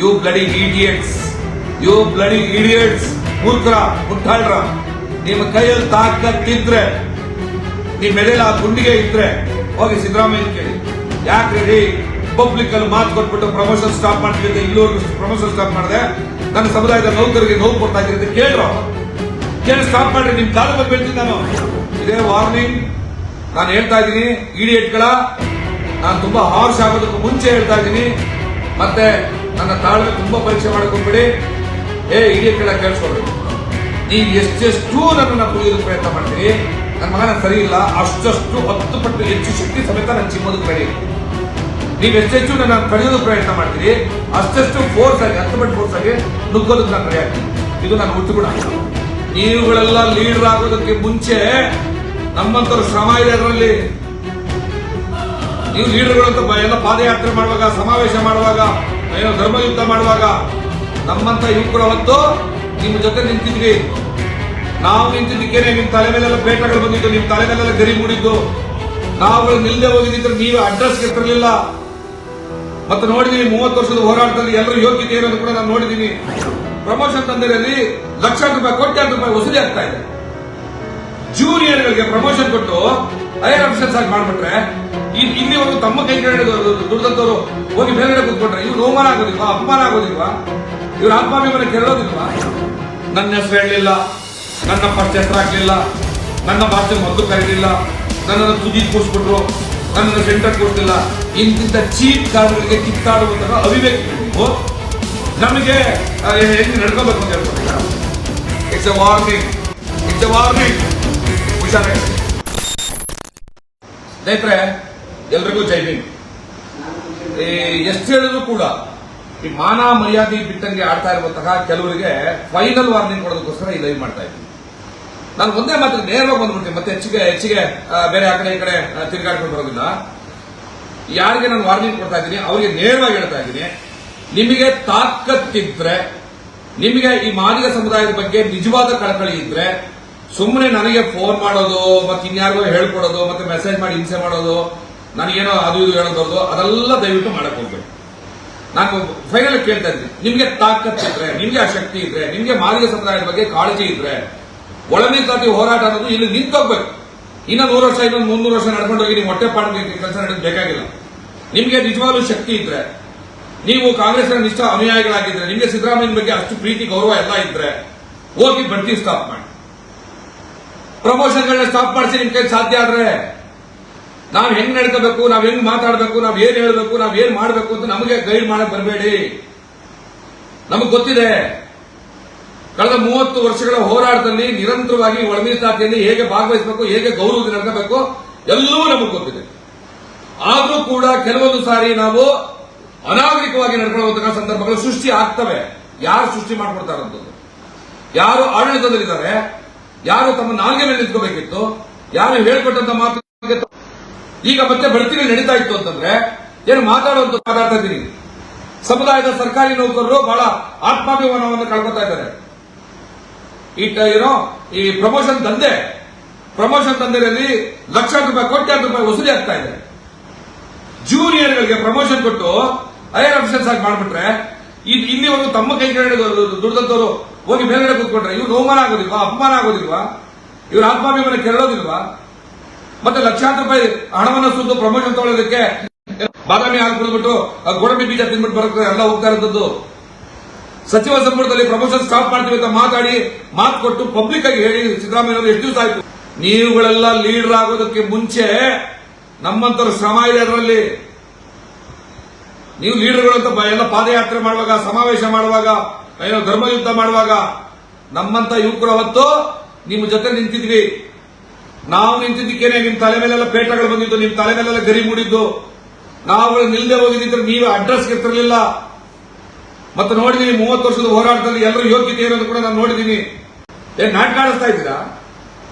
You bloody idiots you bloody idiots ಮೂರ್ಖರ ಮುಟ್ಟಾಳ್ರ ನಿಮ್ಮ ಕೈಯಲ್ಲಿ ತಾಕತ್ತಿದ್ರೆ, ನಿಮ್ಮ ಎದೆಲ್ಲ ಆ ಗುಂಡಿಗೆ ಇದ್ರೆ, ಹೋಗಿ ಸಿದ್ದರಾಮಯ್ಯ ಕೇಳಿ. ಯಾಕೆ ರೀ? ಪಬ್ಲಿಕ್ ಅಲ್ಲಿ ಮಾತು ಕೊಟ್ಬಿಟ್ಟು ಪ್ರಮೋಷನ್ ಸ್ಟಾಪ್ ಮಾಡ್ತಿದ್ದೆ ಇಲ್ಲಿವರೆಗೂ ಪ್ರಮೋಷನ್ ಸ್ಟಾಪ್ ಮಾಡಿದೆ? ನನ್ನ ಸಮುದಾಯದ ನೌಕರಿಗೆ ನೋವು ಕೊಡ್ತಾ ಇದ್ದೀರಿ ಅಂತ ಕೇಳ್ರು. ಕೇಳಿ ಸ್ಟಾಪ್ ಮಾಡ್ರಿ, ನಿಮ್ ಕಾಲ ಬಗ್ಗೆ ನಾನು. ಇದೇ ವಾರ್ನಿಂಗ್ ನಾನು ಹೇಳ್ತಾ ಇದ್ದೀನಿ ಇಡಿಯಟ್ಗಳ ನಾನು ತುಂಬಾ ಹಾರ್ಶ್ ಆಗೋದಕ್ಕೂ ಮುಂಚೆ ಹೇಳ್ತಾ ಇದ್ದೀನಿ. ಮತ್ತೆ ನನ್ನ ತಾಳ್ಮೆ ತುಂಬಾ ಪರೀಕ್ಷೆ ಮಾಡ್ಕೊಂಡ್ಬಿಡಿ. ಏ ಇಡಿಯಟ್ಗಳ ಕೇಳಿಸ್ಕೊಳ್ರಿ. ನೀವು ಎಷ್ಟೆಷ್ಟು ನನ್ನನ್ನು ಕುಡಿಯೋದು ಪ್ರಯತ್ನ ಮಾಡ್ತೀರಿ? ನನ್ನ ಮಗನ ಸರಿ ಇಲ್ಲ, ಅಷ್ಟಷ್ಟು ಹತ್ತು ಪಟ್ಟು ಹೆಚ್ಚು ಶಕ್ತಿ ಸಮೇತ ನನ್ನ ಚಿಮ್ಮೋದಕ್ಕೆ ರೆಡಿ ನೀವು ಎಷ್ಟೆಷ್ಟು ನನ್ನ ಕಡಿಯೋದು ಪ್ರಯತ್ನ ಮಾಡ್ತೀರಿ, ಅಷ್ಟೆಷ್ಟು ಫೋರ್ಸ್ ಆಗಿ ಹತ್ತು ಪಟ್ಟು ಫೋರ್ಸ್ ಆಗಿ ನುಗ್ಗೋದಕ್ಕೆ ನಾನು ರೆಡಿ ಇದು ನಾನು ಹುಟ್ಟು ಕೂಡ ನೀವುಗಳೆಲ್ಲ ಲೀಡರ್ ಆಗೋದಕ್ಕೆ ಮುಂಚೆ ನಮ್ಮಂತರ ಶ್ರಮ ಇದೆ ಅದರಲ್ಲಿ. ನೀವು ಲೀಡರ್ಗಳಂತ ಎಲ್ಲ ಪಾದಯಾತ್ರೆ ಮಾಡುವಾಗ, ಸಮಾವೇಶ ಮಾಡುವಾಗ ಏನೋ ಧರ್ಮ ಯುದ್ಧ ಮಾಡುವಾಗ ನಮ್ಮಂತ ಯುವಕರು ಅವತ್ತು ನಿಮ್ಮ ಜೊತೆ ನಿಂತಿದ್ವಿ. ನಾವು ನಿಂತಿದ್ದಕ್ಕೇನೆ ನಿಮ್ ತಲೆ ಮೇಲೆಲ್ಲ ಪೇಟಗಳು ಬಂದಿದ್ದು ನಿಮ್ ತಲೆ ಮೇಲೆಲ್ಲ ಗರಿ ಮೂಡಿದ್ದು. ನಾವು ನಿಲ್ಲದೆ ಹೋಗಿದ್ದಿದ್ರೆ ನೀವು ಅಡ್ರೆಸ್ ಇರ್ತಿರ್ಲಿಲ್ಲ ಮತ್ತೆ ನೋಡಿದೀನಿ, ಮೂವತ್ತು ವರ್ಷದ ಹೋರಾಟದಲ್ಲಿ ಎಲ್ಲರೂ ಯೋಗ್ಯತೆ ಇರೋದು ಕೂಡ ನಾನು ನೋಡಿದೀನಿ. ಪ್ರಮೋಷನ್ ತಂದಿರಲ್ಲಿ ಲಕ್ಷಾಂತರ ರೂಪಾಯಿ, ಕೋಟ್ಯಾಂತರ ರೂಪಾಯಿ ವಸೂಲಿ ಆಗ್ತಾ ಇದೆ. ಜೂನಿಯರ್ಗಳಿಗೆ ಪ್ರಮೋಷನ್ ಕೊಟ್ಟು ಐಆರ್ ಆಫೀಸರ್ಸ್ ಆಗಿ ಮಾಡ್ಬಿಟ್ರೆ ಇಲ್ಲಿವರೆಗೂ ತಮ್ಮ ಕೈ ಕೆಳಗಡೆ ಹೋಗಿ ಮೇಲ್ಗಡೆ ಕೂತ್ಕೊಂಡ್ರೆ ಇವ್ರು ಅವಮಾನ ಆಗೋದಿಲ್ವಾ, ಅಪಮಾನ ಆಗೋದಿಲ್ವಾ? ಇವ್ರ ಆತ್ಮಾಭಿಮಾನ ಕೆರಳೋದಿಲ್ವಾ? ನನ್ನ ಹೆಸರು ಹೇಳಲಿಲ್ಲ, ನನ್ನ ಫಸ್ಟ್ ಹೆಸರು ಹಾಕ್ಲಿಲ್ಲ ನನ್ನ ಭಾಷೆ ಮದ್ದು ಕರೀಲಿಲ್ಲ, ನನ್ನನ್ನು ತುದಿ ಕೂರಿಸ್ಬಿಟ್ರು, ನನ್ನನ್ನು ಸೆಂಟರ್ ಕೂರಿಸಲಿಲ್ಲ. ಇಂತಿಂತ ಚೀಪ್ ಕಾರ್ಡ್ಗಳಿಗೆ ಕಿತ್ತಾಡುವಂತಹ ನೀವು ನಮಗೆ ಹೆಂಗೆ ನಡ್ಕೋಬೇಕು ಅಂತ ಹೇಳ್ಕೊಟ್ಟಿಲ್ಲ it's a warning it's a warning ಸ್ನೇಹಿತರೆ, ಎಲ್ರಿಗೂ ಜೈ ಭೀಮ್. ಎಷ್ಟು ಹೇಳಿದ್ರು ಕೂಡ ಈ ಮಾನ ಮರ್ಯಾದೆ ಬಿಟ್ಟಂಗೆ ಆಡ್ತಾ ಇರುವಂತಹ ಕೆಲವರಿಗೆ ಫೈನಲ್ ವಾರ್ನಿಂಗ್ ಕೊಡೋದಕ್ಕೋಸ್ಕರ ಈ ಲೈವ್ ಮಾಡ್ತಾ ಇದ್ದೀನಿ. ನಾನು ಒಂದೇ ಮಾತ್ರ ನೇರವಾಗಿ ಬಂದ್ಬಿಡ್ತೀನಿ, ಮತ್ತೆ ಹೆಚ್ಚಿಗೆ ಹೆಚ್ಚಿಗೆ ಬೇರೆ ಆ ಕಡೆ ಈ ಕಡೆ ತಿರುಗಾಡ್ಕೊಂಡು ಬರೋದಿಲ್ಲ. ಯಾರಿಗೆ ನಾನು ವಾರ್ನಿಂಗ್ ಕೊಡ್ತಾ ಇದ್ದೀನಿ, ಅವರಿಗೆ ನೇರವಾಗಿ ಹೇಳ್ತಾ ಇದ್ದೀನಿ, ನಿಮಗೆ ತಾಕತ್ತಿದ್ರೆ, ನಿಮಗೆ ಈ ಮಾದಿಗ ಸಮುದಾಯದ ಬಗ್ಗೆ ನಿಜವಾದ ಕಳಕಳಿ ಇದ್ರೆ ಸುಮ್ಮನೆ ನನಗೆ ಫೋನ್ ಮಾಡೋದು, ಮತ್ತೆ ಇನ್ಯಾರಿಗೋ ಹೇಳ್ಕೊಡೋದು, ಮತ್ತೆ ಮೆಸೇಜ್ ಮಾಡಿ ಹಿಂಸೆ ಮಾಡೋದು, ನನಗೇನೋ ಅದು ಇದು ಹೇಳೋದು ಅದೆಲ್ಲ ದಯವಿಟ್ಟು ಮಾಡಕ್ ಹೋಗ್ಬೇಕು ನಾನು ಫೈನಲ್ ಕೇಳ್ತಾ ಇದ್ದೀನಿ. ನಿಮ್ಗೆ ತಾಕತ್ತಿದ್ರೆ ನಿಮ್ಗೆ ಆ ಶಕ್ತಿ ಇದ್ರೆ, ನಿಮ್ಗೆ ಮಾದಿಗ ಸಮುದಾಯದ ಬಗ್ಗೆ ಕಾಳಜಿ ಇದ್ರೆ ಒಳಮೀಸಲಾತಿ ಹೋರಾಟ ಅನ್ನೋದು ಇಲ್ಲಿ ನಿಂತೋಗ್ಬೇಕು. ಇನ್ನ ನೂರು ವರ್ಷ ಇನ್ನೊಂದು ಮುನ್ನೂರು ವರ್ಷ ನಡ್ಕೊಂಡು ಹೋಗಿ ನೀವು ಹೊಟ್ಟೆ ಪಾಡಿಗೆ ಕೆಲಸ ನಡೆಯೋದು ಬೇಕಾಗಿಲ್ಲ. ನಿಮ್ಗೆ ನಿಜವಾಗ್ಲೂ ಶಕ್ತಿ ಇದ್ರೆ, ನೀವು ಕಾಂಗ್ರೆಸ್ನ ನಿಷ್ಠ ಅನುಯಾಯಿಗಳಾಗಿದ್ರೆ, ನಿಮ್ಗೆ ಸಿದ್ದರಾಮಯ್ಯನ ಬಗ್ಗೆ ಅಷ್ಟು ಪ್ರೀತಿ, ಗೌರವ ಎಲ್ಲ ಇದ್ರೆ, ಹೋಗಿ ಬಡ್ತಿ ಸ್ಟಾಪ್ ಮಾಡಿ. ಪ್ರಮೋಷನ್ಗಳನ್ನ ಸ್ಟಾಪ್ ಮಾಡಿಸಿ ನಿಮ್ ಕೈ ಸಾಧ್ಯ ಆದ್ರೆ ನಾವ್ ಹೆಂಗ್ ನಡ್ಕೋಬೇಕು, ನಾವ್ ಹೆಂಗ್ ಮಾತಾಡ್ಬೇಕು, ನಾವ್ ಏನ್ ಹೇಳ್ಬೇಕು, ನಾವ್ ಏನ್ ಮಾಡ್ಬೇಕು ಅಂತ ನಮಗೆ ಗೈಡ್ ಮಾಡಕ್ ಬರಬೇಡಿ. ನಮಗ್ ಗೊತ್ತಿದೆ, ಕಳೆದ ಮೂವತ್ತು ವರ್ಷಗಳ ಹೋರಾಟದಲ್ಲಿ ನಿರಂತರವಾಗಿ ಒಳಮೀಸಲಾತಿಯಲ್ಲಿ ಹೇಗೆ ಭಾಗವಹಿಸಬೇಕು, ಹೇಗೆ ಗೌರವ ನಡ್ಕೋಬೇಕು ಎಲ್ಲವೂ ನಮಗೆ ಗೊತ್ತಿದೆ. ಆದ್ರೂ ಕೂಡ ಕೆಲವೊಂದು ಸಾರಿ ನಾವು ಅನಾಗರಿಕವಾಗಿ ನಡ್ಕೊಳ್ಳುವಂತಹ ಸಂದರ್ಭಗಳು ಸೃಷ್ಟಿ ಆಗ್ತವೆ. ಯಾರು ಸೃಷ್ಟಿ ಮಾಡ್ಕೊಡ್ತಾರಂಥದ್ದು ಯಾರು ಆಡಳಿತದಲ್ಲಿದ್ದಾರೆ? ಯಾರು ತಮ್ಮ ನಾಲ್ಗೆ ಮೇಲೆ ನಿಂತ್ಕೋಬೇಕಿತ್ತು? ಯಾರು ಹೇಳ್ಕೊಟ್ಟಂತ ಮಾತು ಈಗ ಮತ್ತೆ ಬಡ್ತಿಗಳು ನಡೀತಾ ಇತ್ತು ಅಂತಂದ್ರೆ ಏನು ಮಾತಾಡುವಂತ ಮಾತಾಡ್ತಾ ಇದ್ದೀನಿ ಸಮುದಾಯದ ಸರ್ಕಾರಿ ನೌಕರರು ಬಹಳ ಆತ್ಮಾಭಿಮಾನವನ್ನು ಕಳ್ಕೊತಾ ಇದ್ದಾರೆ. ಈ ಏನೋ ಈ ಪ್ರಮೋಷನ್ ದಂಧೆ. ಪ್ರಮೋಷನ್ ದಂಧೆಯಲ್ಲಿ ಲಕ್ಷ ರೂಪಾಯಿ, ಕೋಟ್ಯಾಂತರ ರೂಪಾಯಿ ವಸೂಲಿ ಆಗ್ತಾ ಇದೆ. ಜೂನಿಯರ್ಗಳಿಗೆ ಪ್ರಮೋಷನ್ ಕೊಟ್ಟು ಹೈಯರ್ ಆಫೀಸರ್ಸ್ ಆಗಿ ಮಾಡಿಬಿಟ್ರೆ ಇಲ್ಲಿವರೆಗೂ ತಮ್ಮ ಕೈ ದುಡ್ದಂತವ್ರು ಹೋಗಿ ಮೇಲ್ಗಡೆ ಕೂತ್ಕೊಂಡ್ರೆ, ಇವ್ರು ಅವಮಾನ ಆಗೋದಿಲ್ವಾ, ಅಪಮಾನ ಆಗೋದಿಲ್ವಾ? ಇವ್ರ ಆತ್ಮಾಭಿಮಾನ ಕೆರಳೋದಿಲ್ವಾ? ಮತ್ತೆ ಲಕ್ಷಾಂತರ ರೂಪಾಯಿ ಹಣವನ್ನು ಸುದ್ದು ಪ್ರಮೋಷನ್ ತಗೊಳ್ಳೋದಕ್ಕೆ ಬಾದಾಮಿ ಆ ಗೋಡಂಬಿ ಬೀಜ ತಿನ್ಬಿಟ್ಟು ಬರೋಕೆ ಎಲ್ಲ ಹೋಗ್ತಾ ಇರೋದು ಸಚಿವ ಸಂಪುಟದಲ್ಲಿ ಪ್ರಮೋಷನ್ ಸ್ಟಾಪ್ ಮಾಡ್ತೀವಿ ಅಂತ ಮಾತಾಡಿ, ಮಾತು ಕೊಟ್ಟು ಪಬ್ಲಿಕ್ ಆಗಿ ಹೇಳಿ, ಸಿದ್ದರಾಮಯ್ಯ ಎಷ್ಟು ದಿವಸ ಆಯ್ತು? ನೀವುಗಳೆಲ್ಲ ಲೀಡರ್ ಆಗೋದಕ್ಕೆ ಮುಂಚೆ ನಮ್ಮಂತರ ಶ್ರಮ ಇದೆ ಅದರಲ್ಲಿ. ನೀವು ಲೀಡರ್ಗಳು ಅಂತ ಎಲ್ಲ ಪಾದಯಾತ್ರೆ ಮಾಡುವಾಗ, ಸಮಾವೇಶ ಮಾಡುವಾಗ ಏನೋ ಧರ್ಮ ಯುದ್ಧ ಮಾಡುವಾಗ ನಮ್ಮಂತ ಯುವಕರು ಅವತ್ತು ನಿಮ್ಮ ಜೊತೆ ನಿಂತಿದ್ವಿ. ನಾವು ನಿಂತಿದ್ದಕ್ಕೇನೆ ನಿಮ್ ತಲೆ ಮೇಲೆಲ್ಲ ಪೇಟಗಳು ಬಂದಿದ್ದು ನಿಮ್ ತಲೆ ಮೇಲೆಲ್ಲ ಗರಿ ಮೂಡಿದ್ದು. ನಾವು ನಿಲ್ದೆ ಹೋಗಿದ್ದಿದ್ರೆ ನೀವು ಅಡ್ರೆಸ್ ಇರ್ತಿರ್ಲಿಲ್ಲ ಮತ್ತೆ ನೋಡಿದೀನಿ, ಮೂವತ್ತು ವರ್ಷದ ಹೋರಾಟದಲ್ಲಿ ಎಲ್ಲರೂ ಯೋಗ್ಯತೆ ಇರೋದು ಕೂಡ ನಾನು ನೋಡಿದೀನಿ. ಏನ್ ನಾಟ್ ಕಾಣಿಸ್ತಾ ಇದ್ದೀರಾ?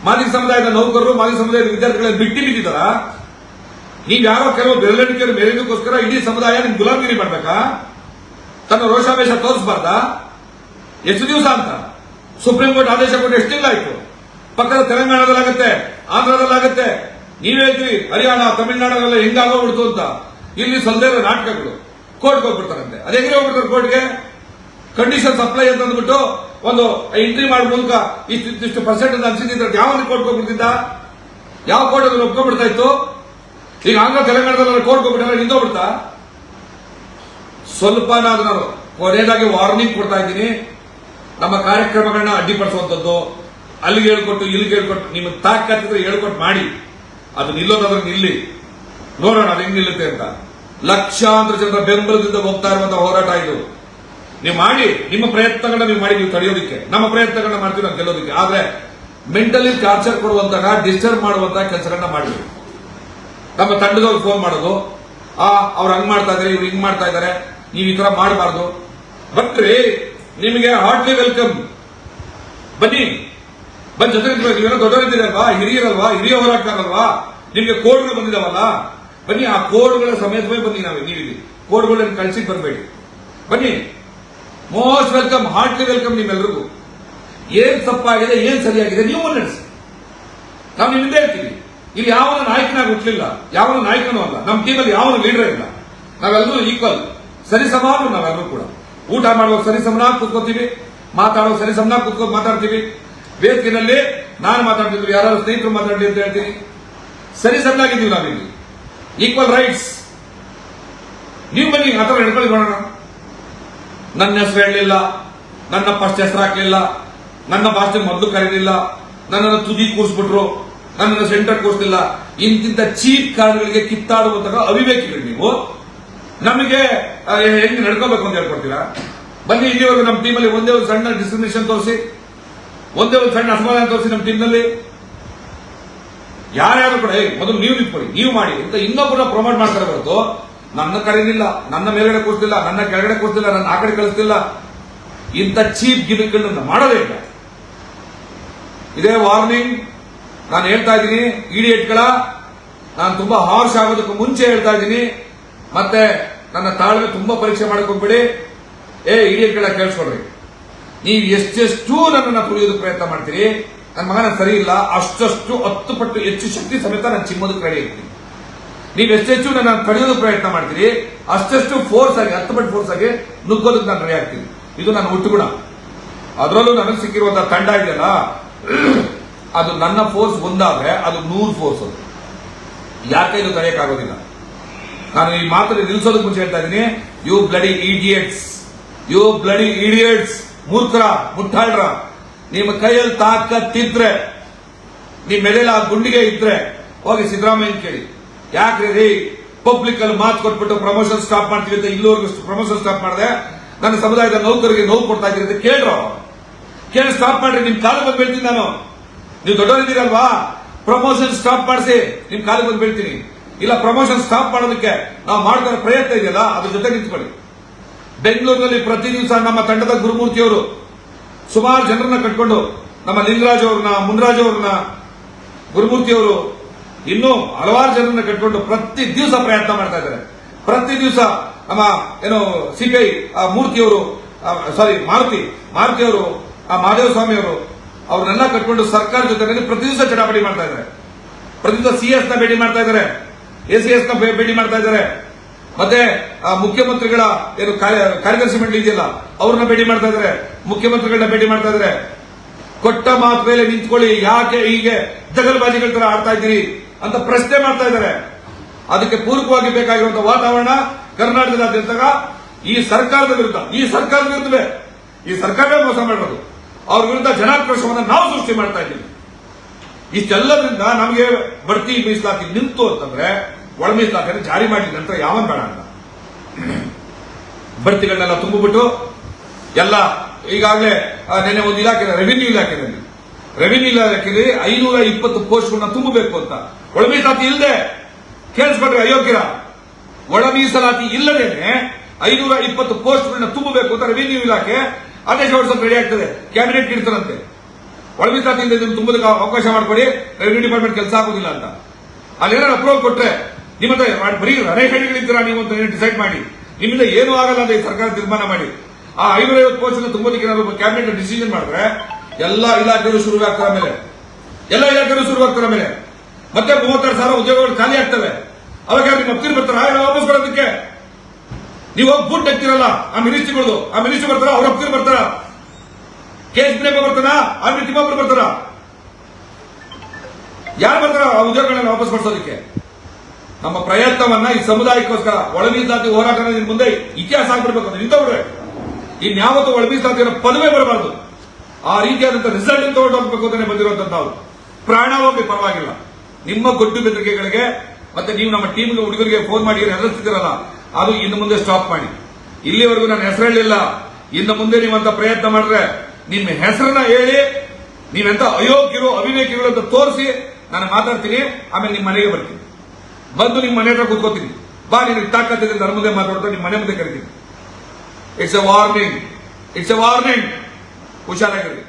ಮಾದಿಗ ಸಮುದಾಯದ ನೌಕರರು, ಮಾದಿಗ ಸಮುದಾಯದ ವಿದ್ಯಾರ್ಥಿಗಳನ್ನ ಬಿಟ್ಟಿ ಬಿದ್ದಿದ್ದಾರ ನೀವ್ ಯಾರೋ ಕೆಲವು ಬೆರಳಿಕೆಯನ್ನು ಮೆರೆದಕ್ಕೋಸ್ಕರ ಇಡೀ ಸಮುದಾಯ ನಿಮ್ ಗುಲಾಮಗಿರಿ ಮಾಡ್ಬೇಕಾ? ತನ್ನ ರೋಷಾವೇಶ ತೋರಿಸಬಾರ್ದಾ? ಎಷ್ಟು ದಿವಸ ಅಂತ? ಸುಪ್ರೀಂ ಕೋರ್ಟ್ ಆದೇಶ ಕೊಟ್ಟು ಎಷ್ಟು ತಿಂಗಳು ಆಯ್ತು? ಪಕ್ಕದ ತೆಲಂಗಾಣದಲ್ಲಾಗತ್ತೆ, ಆಂಧ್ರದಲ್ಲಾಗತ್ತೆ. ನೀವ್ ಹೇಳ್ತೀವಿ ಹರಿಯಾಣ ತಮಿಳುನಾಡಲ್ಲೆಲ್ಲ ಹೆಂಗಾಗೋಗ್ಬಿಡ್ತು ಅಂತ. ಇಲ್ಲಿ ಸಲ್ದೇ ಇರೋ ನಾಟಕಗಳು. ಕೋರ್ಟ್ಗೆ ಹೋಗ್ಬಿಡ್ತಾರಂತೆ. ಅದೇ ಹೆಂಗೆ ಹೋಗ್ಬಿಡ್ತಾರೆ ಕೋರ್ಟ್ಗೆ? ಕಂಡೀಷನ್ ಸಪ್ಲೈ ಅಂತ ಅಂದ್ಬಿಟ್ಟು ಒಂದು ಎಂಟ್ರಿ ಮಾಡೋ ಮೂಲಕ ಇಷ್ಟಿಷ್ಟು ಇಷ್ಟು ಪರ್ಸೆಂಟ್ ಅಂತ ಯಾವ ಕೋರ್ಟ್ ಹೋಗ್ಬಿಡ್ತಿದ್ದ? ಯಾವ ಕೋರ್ಟ್ ಅದನ್ನು ಒಪ್ಕೊಂಡ್ಬಿಡ್ತಾ ಇತ್ತು? ಈಗ ಆಂಧ್ರ ತೆಲಂಗಾಣದಲ್ಲಿ ಕೋರ್ಟ್ ಹೋಗ್ಬಿಟ್ಟಾರೆ ನಿಂತೋಗ್ಬಿಡ್ತಾ ಸ್ವಲ್ಪ ನಾನು ಕೊನೆಯದಾಗಿ ವಾರ್ನಿಂಗ್ ಕೊಡ್ತಾ ಇದ್ದೀನಿ. ನಮ್ಮ ಕಾರ್ಯಕ್ರಮಗಳನ್ನ ಅಡ್ಡಿಪಡಿಸುವಂಥದ್ದು ಅಲ್ಲಿಗೆ ಹೇಳ್ಕೊಟ್ಟು, ಇಲ್ಲಿಗೆ ಹೇಳ್ಕೊಟ್ಟು, ನಿಮ್ಗೆ ತಾಕತ್ತಿದ್ರೆ ಹೇಳ್ಕೊಟ್ಟು ಮಾಡಿ. ಅದು ನಿಲ್ಲೋದಾದ್ರೆ ನಿಲ್ಲಿ. ನೋಡೋಣ ಅದು ಹೆಂಗ್ ನಿಲ್ಲುತ್ತೆ ಅಂತ. ಲಕ್ಷಾಂತರ ಜನರ ಬೆಂಬಲದಿಂದ ಹೋಗ್ತಾ ಇರುವಂತಹ ಹೋರಾಟ ಇದು. ನೀವು ಮಾಡಿ, ನಿಮ್ಮ ಪ್ರಯತ್ನಗಳನ್ನ ನೀವು ಮಾಡಿ, ನೀವು ತಡೆಯೋದಕ್ಕೆ. ನಮ್ಮ ಪ್ರಯತ್ನಗಳನ್ನ ಮಾಡ್ತೀವಿ, ನಾವು ಗೆಲ್ಲೋದಕ್ಕೆ. ಆದ್ರೆ, ಮೆಂಟಲಿ ಟಾರ್ಚರ್ ಕೊಡುವಂತಹ, ಡಿಸ್ಟರ್ಬ್ ಮಾಡುವಂತಹ ಕೆಲಸಗಳನ್ನ ಮಾಡಬೇಕು ನಮ್ಮ ತಂಡದವ್ರು ಫೋನ್ ಮಾಡೋದು, ಆ, ಅವ್ರು ಹಂಗ್ ಮಾಡ್ತಾ ಇದಾರೆ, ಇವ್ರು ಹಿಂಗ್ ಮಾಡ್ತಾ ಇದಾರೆ, ನೀವು ಈ ತರ ಮಾಡಬಾರ್ದು. ಬನ್ರಿ ನಿಮಗೆ ಹಾರ್ಟ್ಲಿ ವೆಲ್ಕಮ್ ಬನ್ನಿ. ಬನ್ನಿ ಜೊತೆ ದೊಡ್ಡವರಿದ್ದೀರಲ್ವಾ? ಹಿರಿಯರಲ್ವಾ? ಹಿರಿಯ ಹೋರಾಟಗಾರಲ್ವಾ ನಿಮಗೆ ಕೋಡ್ಗಳು ಬಂದಿದಾವಲ್ಲ? ಬನ್ನಿ, ಆ ಕೋಡ್ಗಳ ಸಮೇತವೇ ಬನ್ನಿ ನಾವು ನೀವಿಲ್ಲಿ. ಕೋರ್ಟ್ಗಳನ್ನು ಕಳ್ಸಿ ಬರಬೇಡಿ. ಬನ್ನಿ. ಮೋಸ್ಟ್ ವೆಲ್ಕಮ್ ಹಾರ್ಟ್ಲಿ ವೆಲ್ಕಮ್ ನಿಮ್ಮೆಲ್ಲರಿಗೂ ಏನ್ ತಪ್ಪಾಗಿದೆ, ಏನ್ ಸರಿಯಾಗಿದೆ, ನೀವು ಮುನ್ನಡೆಸಿ. ನಾವು ನಿಮ್ಮಿಂದ ಹೇಳ್ತೀವಿ. ಇಲ್ಲಿ ಯಾವನ ನಾಯಕನಾಗಿ ಹುಟ್ಟಲಿಲ್ಲ ಯಾವನ ನಾಯಕನೂ ಅಲ್ಲ. ನಮ್ಮ ಟೀಮಲ್ಲಿ ಯಾವನ ಲೀಡರ್ ಇಲ್ಲ. ನಾವೆಲ್ಲರೂ ಈಕ್ವಲ್ ಸರಿಸಮಾನ ನಾವೆಲ್ಲರೂ ಕೂಡ. ಊಟ ಮಾಡುವಾಗ ಸರಿ ಸಮನ ಕೂತ್ಕೋತೀವಿ, ಮಾತಾಡುವಾಗ ಸರಿಸಮನಾಗಿ ಕೂತ್ಕೊಂಡು ಮಾತಾಡ್ತೀವಿ. ಬೇಸಿಗೆನಲ್ಲಿ ನಾನು ಮಾತಾಡ್ತಿದ್ರು ಯಾರು ಸ್ನೇಹಿತರು ಮಾತಾಡಿ ಅಂತ ಹೇಳ್ತೀನಿ. ಸರಿ ಸಮನಾಗಿದ್ದೀವಿ ನಾವಿಲ್ಲಿ ಈಕ್ವಲ್ ರೈಟ್ಸ್ ನೀವು ಬನ್ನಿ, ಆ ಥರ ನಡ್ಕೊಳ್ಳಿ ನೋಡೋಣ. ನನ್ನ ಹೆಸರು ಹೇಳಲಿಲ್ಲ, ನನ್ನ ಫಸ್ಟ್ ಹೆಸರು ಹಾಕಲಿಲ್ಲ, ನನ್ನ ಭಾಷೆ ಮೊದಲು ಕರೀಲಿಲ್ಲ, ನನ್ನನ್ನು ತುದಿ ಕೂರಿಸ್ಬಿಟ್ರು, ನನ್ನನ್ನು ಸೆಂಟರ್ ಕೂರಿಸಲಿಲ್ಲ. ಇಂತಿಂತ ಚೀಪ್ ಕಾರ್ಡ್ಗಳಿಗೆ ಕಿತ್ತಾಡುವಂತಹ ಅವಿವೇಕಿಗಳು ನೀವು. ನಮಗೆ ಹೆಂಗ್ ನಡ್ಕೋಬೇಕು ಅಂತ ಹೇಳ್ಕೊಡ್ತೀರಾ? ಬನ್ನಿ, ಇಲ್ಲಿವರೆಗೂ ನಮ್ಮ ಟೀಮಲ್ಲಿ ಒಂದೇ ಒಂದು ಸಣ್ಣ ಡಿಸ್ಕ್ರಿಮಿನೇಷನ್ ತೋರಿಸಿ, ಒಂದೇ ಒಂದು ಸಣ್ಣ ಅಸಮಾಧಾನ ತೋರಿಸಿ ನಮ್ಮ ಟೀಮ್ನಲ್ಲಿ ಯಾರ್ಯಾರು ಕೂಡ ಮೊದಲು ನೀವು ನಿಂತ್ಕೊಳ್ಳಿ, ನೀವು ಮಾಡಿ ಅಂತ ಇನ್ನೊಬ್ಬರನ್ನ ಪ್ರಮೋಟ್ ಮಾಡ್ತಾರೆ ಹೊರತು ನನ್ನ ಕರೀಲಿಲ್ಲ, ನನ್ನ ಮೇಲ್ಗಡೆ ಕೂರಿಸ್ತಿಲ್ಲ ನನ್ನ ಕೆಳಗಡೆ ಕೂರಿಸ್ತಿಲ್ಲ ನನ್ನ ಆ ಕಡೆ ಕಳಿಸ್ತಿಲ್ಲ ಇಂಥ ಚೀಪ್ ಗಿಮಿಕ್ಗಳನ್ನ ಮಾಡೋದೇ ಇಲ್ಲ. ಇದೇ ವಾರ್ನಿಂಗ್ ನಾನು ಹೇಳ್ತಾ ಇದ್ದೀನಿ ಇಡಿಯಟ್ಗಳ ನಾನು ತುಂಬಾ ಹಾರ್ಶ್ ಆಗೋದಕ್ಕೂ ಮುಂಚೆ ಹೇಳ್ತಾ ಇದ್ದೀನಿ. ಮತ್ತೆ ನನ್ನ ತಾಳ್ಮೆ ತುಂಬಾ ಪರೀಕ್ಷೆ ಮಾಡಕ್ ಏ ಏ ಕೇಳ ಕೇಳಿಸ್ಕೊಳ್ರಿ. ನೀವು ಎಷ್ಟೆಷ್ಟು ನನ್ನನ್ನು ತುಳಿಯೋದು ಪ್ರಯತ್ನ ಮಾಡ್ತೀರಿ, ನನ್ನ ಮಗನ ಸರಿ ಇಲ್ಲ, ಅಷ್ಟಷ್ಟು ಹತ್ತು ಪಟ್ಟು ಹೆಚ್ಚು ಶಕ್ತಿ ಸಮೇತ ನಾನು ಚಿಮ್ಮೋದಕ್ಕೆ ರೆಡಿ ಇರ್ತೀನಿ. ನೀವು ಎಷ್ಟೆಷ್ಟು ನನ್ನ ತಡೆಯೋದು ಪ್ರಯತ್ನ ಮಾಡ್ತೀರಿ, ಅಷ್ಟೆಷ್ಟು ಫೋರ್ಸ್ ಆಗಿ, ಹತ್ತು ಪಟ್ಟು ಫೋರ್ಸ್ ಆಗಿ ನುಗ್ಗೋದಕ್ಕೆ ನಾನು ರೆಡಿ ಆಗ್ತೀನಿ. ಇದು ನನ್ನ ಹುಟ್ಟುಗುಣ ಅದರಲ್ಲೂ ನನಗೆ ಸಿಕ್ಕಿರುವಂತಹ ತಂಡ ಇದೆಯಲ್ಲ, ಅದು ನನ್ನ ಫೋರ್ಸ್ ಒಂದಾದ್ರೆ ಅದು ನೂರು ಫೋರ್ಸ್ ಅದು. ಯಾಕೆ ಇದು ತಡೆಯಕ್ಕಾಗೋದಿಲ್ಲ? ನಾನು ಈ ಮಾತನ್ನು ನಿಲ್ಲಿಸೋದಕ್ಕೆ ಮುಂಚೆ ಹೇಳ್ತಾ ಇದ್ದೀನಿ. You bloody idiots you bloody idiots ಮೂರ್ಖರ, ಮುಟ್ಟಾಳ್ರ. ನಿಮ್ಮ ಕೈಯಲ್ಲಿ ತಾಕತ್ತಿದ್ರೆ, ನಿಮ್ಮ ಎದೆಲ್ಲ ಆ ಗುಂಡಿಗೆ ಇದ್ರೆ, ಹೋಗಿ ಸಿದ್ದರಾಮಯ್ಯ ಕೇಳಿ. ಯಾಕ್ರಿ ರೀ? ಪಬ್ಲಿಕ್ ಅಲ್ಲಿ ಮಾತು ಕೊಟ್ಬಿಟ್ಟು ಪ್ರಮೋಷನ್ ಸ್ಟಾಪ್ ಮಾಡ್ತೀವಿ ಅಂತ ಇಲ್ಲಿವರೆಗೂ ಪ್ರಮೋಷನ್ ಸ್ಟಾಪ್ ಮಾಡಿದೆ? ನನ್ನ ಸಮುದಾಯದ ನೌಕರಿಗೆ ನೋವು ಕೊಡ್ತಾ ಇದ್ದೀರಿ ಅಂತ ಕೇಳ್ರು? ಕೇಳಿ ಸ್ಟಾಪ್ ಮಾಡ್ರಿ, ನಿಮ್ ಕಾಲು ಬಂದು ಬೀಳ್ತೀನಿ ನಾನು. ನೀವು ದೊಡ್ಡವರಿದ್ದೀರಲ್ವಾ? ಪ್ರಮೋಷನ್ ಸ್ಟಾಪ್ ಮಾಡಿಸಿ, ನಿಮ್ ಕಾಲಿಗೆ ಬಂದು ಬೀಳ್ತೀನಿ. ಇಲ್ಲ ಪ್ರಮೋಷನ್ ಸ್ಟಾಪ್ ಮಾಡೋದಕ್ಕೆ ನಾವು ಮಾಡ್ತಾ ಇರೋ ಪ್ರಯತ್ನ ಇದೆಯಲ್ಲ, ಅದ್ರ ಜೊತೆ ನಿಂತ್ಕೊಳ್ಳಿ. ಬೆಂಗಳೂರಿನಲ್ಲಿ ಪ್ರತಿ ದಿವಸ ನಮ್ಮ ತಂಡದ ಗುರುಮೂರ್ತಿಯವರು ಸುಮಾರು ಜನರನ್ನ ಕಟ್ಕೊಂಡು ನಮ್ಮ ಲಿಂಗರಾಜ್ ಅವ್ರನ್ನ, ಮುನ್ರಾಜ್ ಅವ್ರನ್ನ, ಗುರುಮೂರ್ತಿಯವರು ಇನ್ನೂ ಹಲವಾರು ಜನರನ್ನ ಕಟ್ಕೊಂಡು ಪ್ರತಿ ದಿವಸ ಪ್ರಯತ್ನ ಮಾಡ್ತಾ ಇದ್ದಾರೆ. ಪ್ರತಿ ದಿವಸ ನಮ್ಮ ಏನು ಸಿಪಿಐ ಮೂರ್ತಿಯವರು ಸಾರಿ ಮಾರುತಿ, ಮಾರುತಿಯವರು, ಆ ಮಹಾದೇವ ಸ್ವಾಮಿ ಅವರು, ಅವ್ರನ್ನೆಲ್ಲ ಕಟ್ಕೊಂಡು ಸರ್ಕಾರ ಜೊತೆ ಪ್ರತಿ ದಿವಸ ಚಟಾಪಟಿ ಮಾಡ್ತಾ ಇದ್ದಾರೆ. ಪ್ರತಿ ದಿವಸ ಸಿ ಎಸ್ನ ಭೇಟಿ ಮಾಡ್ತಾ ಇದ್ದಾರೆ. ಎಸ್ನ ಭೇಟಿ ಮಾಡ್ತಾ ಇದ್ದಾರೆ. ಮತ್ತೆ ಮುಖ್ಯಮಂತ್ರಿಗಳ ಏನು ಕಾರ್ಯ- ಕಾರ್ಯದರ್ಶಿ ಮಂಡಳಿ ಇದೆಯಲ್ಲ, ಅವ್ರನ್ನ ಭೇಟಿ ಮಾಡ್ತಾ ಇದ್ದಾರೆ. ಮುಖ್ಯಮಂತ್ರಿಗಳನ್ನ ಭೇಟಿ ಮಾಡ್ತಾ ಇದ್ದಾರೆ. ಕೊಟ್ಟ ಮಾತು ಮೇಲೆ ನಿಂತ್ಕೊಳ್ಳಿ, ಯಾಕೆ ಹೀಗೆ ದಗಲ್ಬಾಜಿಗಳ ತರ ಆಡ್ತಾ ಇದ್ದೀರಿ ಅಂತ ಪ್ರಶ್ನೆ ಮಾಡ್ತಾ ಇದ್ದಾರೆ. ಅದಕ್ಕೆ ಪೂರಕವಾಗಿ ಬೇಕಾಗಿರುವಂತಹ ವಾತಾವರಣ ಕರ್ನಾಟಕದಾದ್ಯಂತ ಈ ಸರ್ಕಾರದ ವಿರುದ್ಧ, ಈ ಸರ್ಕಾರದ ವಿರುದ್ಧವೇ, ಈ ಸರ್ಕಾರವೇ ಮೋಸ ಮಾಡಿರೋದು. ಅವ್ರ ವಿರುದ್ಧ ಜನಾಕ್ರೋಶವನ್ನು ನಾವು ಸೃಷ್ಟಿ ಮಾಡ್ತಾ ಇದ್ದೀವಿ. ಇಷ್ಟೆಲ್ಲದ್ರಿಂದ ನಮಗೆ ಬಡ್ತಿ ಮೀಸಲಾತಿ ನಿಂತು ಅಂತಂದ್ರೆ ಒಳ ಮೀಸಲಾತಿಯನ್ನು ಜಾರಿ ಮಾಡಿದ ನಂತರ ಯಾವನ್ ಬೇಡ ಅಂತ. ಅಭ್ಯರ್ಥಿಗಳನ್ನೆಲ್ಲ ತುಂಬಿಬಿಟ್ಟು ಎಲ್ಲ ಈಗಾಗಲೇ ನಿನ್ನೆ ಒಂದು ಇಲಾಖೆ ರೆವಿನ್ಯೂ ಇಲಾಖೆಯಲ್ಲಿ ರೆವಿನ್ಯೂ ಇಲಾಖೆಯಲ್ಲಿ ಐನೂರ ಇಪ್ಪತ್ತು ಪೋಸ್ಟ್ಗಳನ್ನ ತುಂಬಬೇಕು ಅಂತ. ಒಳ ಮೀಸಲಾತಿ ಇಲ್ಲದೆ ಕೇಳಿಸ್ಬಿಟ್ರೆ ಅಯೋಗ್ಯರ. ಒಳ ಮೀಸಲಾತಿ ಇಲ್ಲದೇನೆ ಐನೂರ ಇಪ್ಪತ್ತು ಪೋಸ್ಟ್ಗಳನ್ನ ತುಂಬಬೇಕು ಅಂತ ರೆವಿನ್ಯೂ ಇಲಾಖೆ ಆದೇಶ ಹೊರಡಿಸೋಕೆ ರೆಡಿ ಆಗ್ತದೆ. ಕ್ಯಾಬಿನೆಟ್ ಇಡ್ತಾರಂತೆ ಒಳ ಮೀಸಲಾತಿ ಇಲ್ಲದೆ ಇದನ್ನ ತುಂಬದಕ್ಕೆ ಅವಕಾಶ ಮಾಡಿಕೊಡಿ. ರೆವಿನ್ಯೂ ಡಿಪಾರ್ಟ್ಮೆಂಟ್ ಕೆಲಸ ಆಗೋದಿಲ್ಲ ಅಂತ. ಅಲ್ಲಿ ಏನಾದ್ರು ಅಪ್ರೂವಲ್ ಕೊಟ್ರೆ ನಿಮ್ಮ ಹತ್ರ ಬರೀ ರಣಹೇಡಿಗಳಿದ್ದೀರಾ ನೀವು ಅಂತ ಡಿಸೈಡ್ ಮಾಡಿ. ನಿಮ್ಮಿಂದ ಏನು ಆಗಲ್ಲ ಅಂತ ಈ ಸರ್ಕಾರ ತೀರ್ಮಾನ ಮಾಡಿ. ಆ ಐನೂರೈವತ್ತು ಪೋಸ್ಟ್ ತುಂಬೋದಕ್ಕೆ ಏನಾದ್ರು ಕ್ಯಾಬಿನೆಟ್ ಡಿಸಿಷನ್ ಮಾಡಿದ್ರೆ ಎಲ್ಲ ಇಲಾಖೆಗಳು ಶುರು ಆಗ್ತಾರೆ ಮೇಲೆ ಎಲ್ಲ ಇಲಾಖೆಗಳು ಶುರು ಆಗ್ತಾರೆ ಮೇಲೆ ಮತ್ತೆ ಮೂವತ್ತಾರು ಸಾವಿರ ಉದ್ಯೋಗಗಳು ಖಾಲಿ ಆಗ್ತವೆ. ಅವಾಗ ನಿಮ್ಮ ಹತ್ತಿರ ಬರ್ತಾರ? ವಾಪಸ್ ಬರೋದಕ್ಕೆ. ನೀವು ಹೋಗಿ ಬುಟ್ ಹಾಕ್ತಿರಲ್ಲ, ಆ ಮಿನಿಸ್ಟ್ರಿಗಳು ಆ ಮಿನಿಸ್ಟ್ರಿ ಬರ್ತಾರ? ಅವ್ರ ಅಪ್ಪರು ಬರ್ತಾರ? ಕೆ ಎಸ್ ಬಿರೇಪ ಬರ್ತಾನ ಆ ತಿಮ್ಮೊಬ್ರು ಬರ್ತಾರ? ಯಾರು ಬರ್ತಾರ ಆ ಉದ್ಯೋಗಗಳನ್ನ ವಾಪಸ್ ಪಡಿಸೋದಕ್ಕೆ ನಮ್ಮ ಪ್ರಯತ್ನವನ್ನ ಈ ಸಮುದಾಯಕ್ಕೋಸ್ಕರ ಒಳ ಮೀಸಲಾತಿ ಹೋರಾಟ ಮುಂದೆ ಇತಿಹಾಸ ಆಗ್ಬಿಡ್ಬೇಕು ಅಂತ ನಿಂತವ್ರೆ. ಇನ್ಯಾವತ್ತೂ ಒಳ ಮೀಸಲಾತಿ ಅನ್ನೋ ಪದವೇ ಬರಬಾರದು. ಆ ರೀತಿಯಾದಂತಹ ರಿಸಲ್ಟ್ ತಗೊಂಡು ಹೋಗ್ಬೇಕು ಅಂತಾನೆ ಬಂದಿರುವಂತಹ ನಾವು. ಪ್ರಾಣ ಹೋಗಿ ಪರವಾಗಿಲ್ಲ. ನಿಮ್ಮ ಗೊಡ್ಡು ಬೆದರಿಕೆಗಳಿಗೆ ಮತ್ತೆ ನೀವು ನಮ್ಮ ಟೀಮ್ಗೆ ಹುಡುಗರಿಗೆ ಫೋನ್ ಮಾಡಿ ಹೆದರ್ಸ್ತಿದ್ದೀರಲ್ಲ, ಅದು ಇನ್ನು ಮುಂದೆ ಸ್ಟಾಪ್ ಮಾಡಿ. ಇಲ್ಲಿವರೆಗೂ ನಾನು ಹೆಸರು ಹೇಳಿಲ್ಲ. ಇನ್ನು ಮುಂದೆ ನೀವಂತ ಪ್ರಯತ್ನ ಮಾಡಿದ್ರೆ ನಿಮ್ಮ ಹೆಸರನ್ನ ಹೇಳಿ, ನೀವೆಂತ ಅಯೋಗ್ಯರು, ಅವಿವೇಕಿಗಳು ಅಂತ ತೋರಿಸಿ ನಾನು ಮಾತಾಡ್ತೀನಿ. ಆಮೇಲೆ ನಿಮ್ಮ ಮನೆಗೆ ಬರ್ತೀನಿ. ಬಂದು ನಿಮ್ಮ ಮನೆ ಹತ್ರ ಕೂತ್ಕೋತೀನಿ. ಬಾ ನಿನಗೆ ತಾಕತ್ತಿದೆ ನನ್ನ ಮುಂದೆ ಮಾತಾಡ್ತಾ ನಿಮ್ಮ ಮನೆ ಮುಂದೆ ಕರಿತೀನಿ. It's a warning it's a warning ಹುಷಾರಾಗಿರ್ರಿ